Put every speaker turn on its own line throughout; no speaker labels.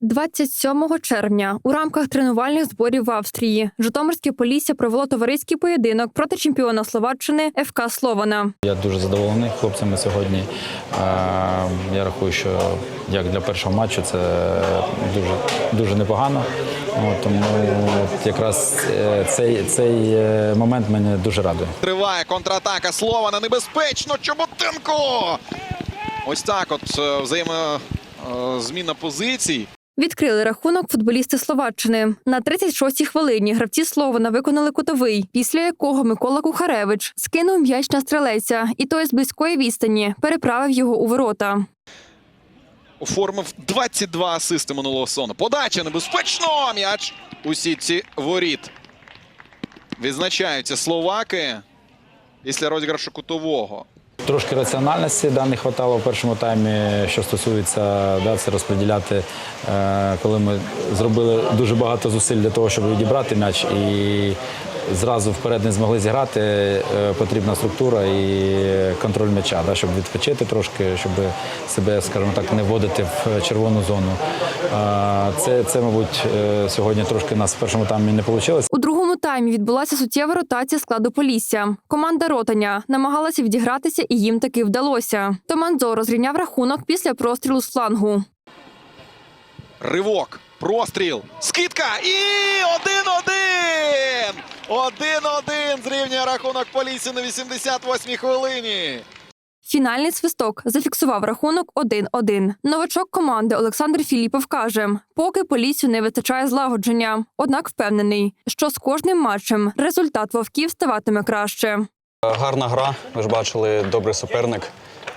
27 червня у рамках тренувальних зборів в Австрії Житомирське Полісся провело товариський поєдинок проти чемпіона Словаччини ФК Слована.
Я дуже задоволений хлопцями сьогодні. Я рахую, що як для першого матчу це дуже, дуже непогано. Тому от якраз е, цей, цей е, момент мене дуже радує.
Триває контратака Слована. Небезпечно. Чоботенко! Ось так от е, взаємозміна позицій.
Відкрили рахунок футболісти Словаччини. На 36-й хвилині гравці Слована виконали кутовий, після якого Микола Кухаревич скинув м'яч на стрелеця, і той з близької відстані переправив його у ворота.
Оформив 22 асисти минулого сезону. Подача небезпечно! М'яч у сітці воріт. Відзначаються словаки після розіграшу кутового.
Трошки раціональності да, не вистачало в першому таймі, що стосується да, це розподіляти, е, коли ми зробили дуже багато зусиль для того, щоб відібрати м'яч і зразу вперед не змогли зіграти. е, Потрібна структура і контроль м'яча, да, щоб відпочити трошки, щоб себе, скажімо так, не вводити в червону зону. Е, Це, це мабуть, сьогодні трошки нас в першому таймі не вийшло.
Таймі відбулася суттєва ротація складу Полісся. Команда Ротаня намагалася відігратися, і їм таки вдалося. Томанзо розрівняв рахунок після прострілу з флангу.
Ривок. Простріл. Скидка. І 1-1! 1-1 зрівнює рахунок Полісі на 88-й хвилині.
Фінальний свисток зафіксував рахунок 1-1. Новачок команди Олександр Філіпов каже, поки Поліссю не вистачає злагодження. Однак впевнений, що з кожним матчем результат вовків ставатиме краще.
Гарна гра. Ви ж бачили добрий суперник,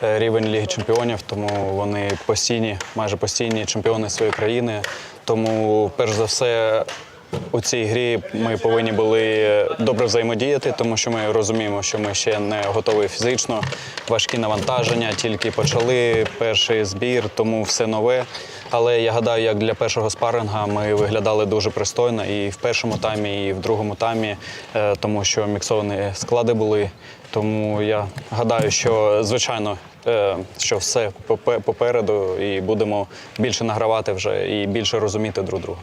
е, рівень Ліги Чемпіонів, тому вони постійні, майже постійні чемпіони своєї країни. Тому, перш за все, у цій грі ми повинні були добре взаємодіяти, тому що ми розуміємо, що ми ще не готові фізично. Важкі навантаження, тільки почали перший збір, тому все нове. Але я гадаю, як для першого спаринга ми виглядали дуже пристойно і в першому таймі, і в другому таймі, е, тому що міксовані склади були. Тому я гадаю, що звичайно, е, що все попе- попереду, і будемо більше награвати вже і більше розуміти друг друга.